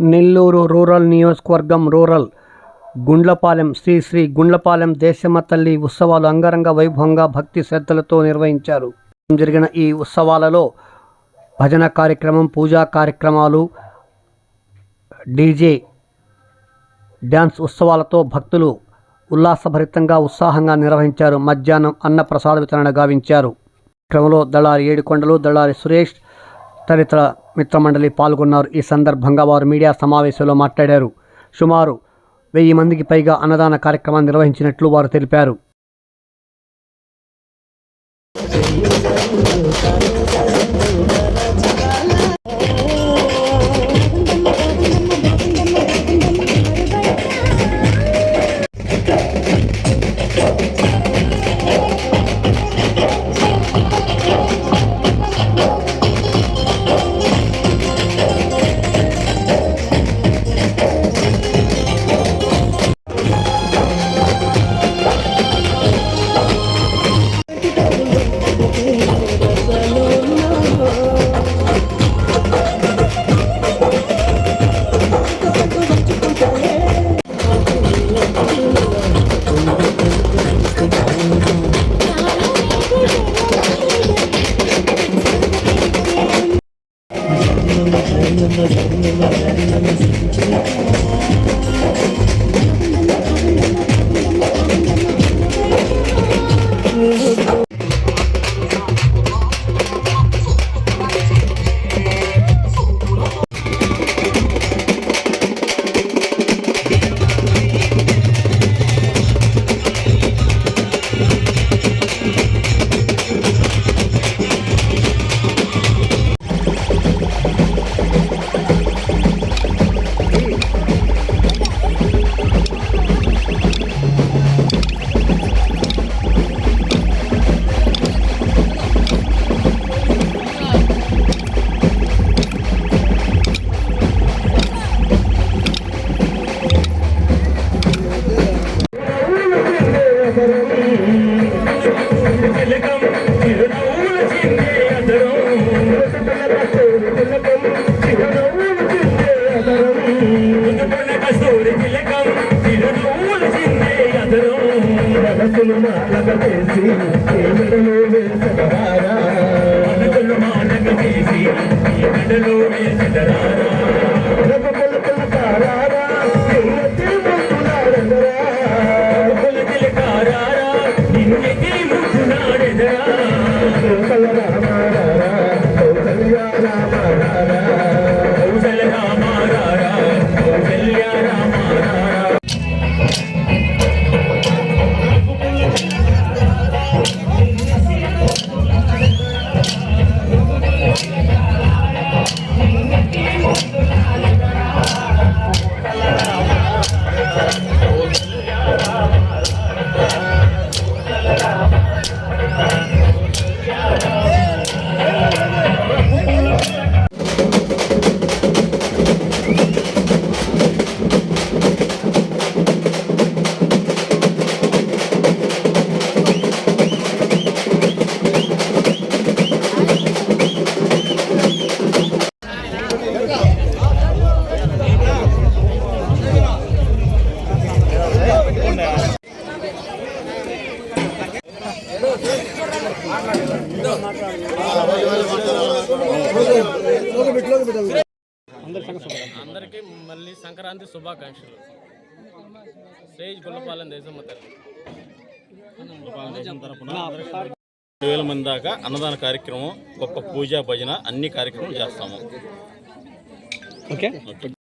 Nellore rural నియోజకవర్గం rural Gundlapalem Shri Shri Gundlapalem Deshamma తల్లి ఉత్సవాలు అంగరంగ వైభవంగా భక్తి శ్రద్ధలతో నిర్వహించారు. జరిగిన ఈ ఉత్సవాలలో భజన కార్యక్రమం పూజా కార్యక్రమాలు డీజే డ్యాన్స్ ఉత్సవాలతో భక్తులు ఉల్లాసభరితంగా ఉత్సాహంగా నిర్వహించారు. మధ్యాహ్నం అన్న ప్రసాద వితరణ గావించారు. క్రమంలో దళారి ఏడుకొండలు దళారి సురేష్ తదితర మిత్రమండలి పాల్గొన్నారు. ఈ సందర్భంగా వారు మీడియా సమావేశంలో మాట్లాడారు. సుమారు వెయ్యి మందికి పైగా అన్నదాన కార్యక్రమాన్ని నిర్వహించినట్లు వారు తెలిపారు. Thank you. మనసులు మానక చేసి చేతులలో వేసకరారా మనసులు మానక చేసి చేతులలో వేస Thank you. అందరికీ మళ్ళీ సంక్రాంతి శుభాకాంక్షలు. స్టేజ్ గుల్లపాలెం దేశమ్మ రెండు వేల మంది దాకా అన్నదాన కార్యక్రమం గొప్ప పూజా భజన అన్ని కార్యక్రమాలు చేస్తాము. ఓకే.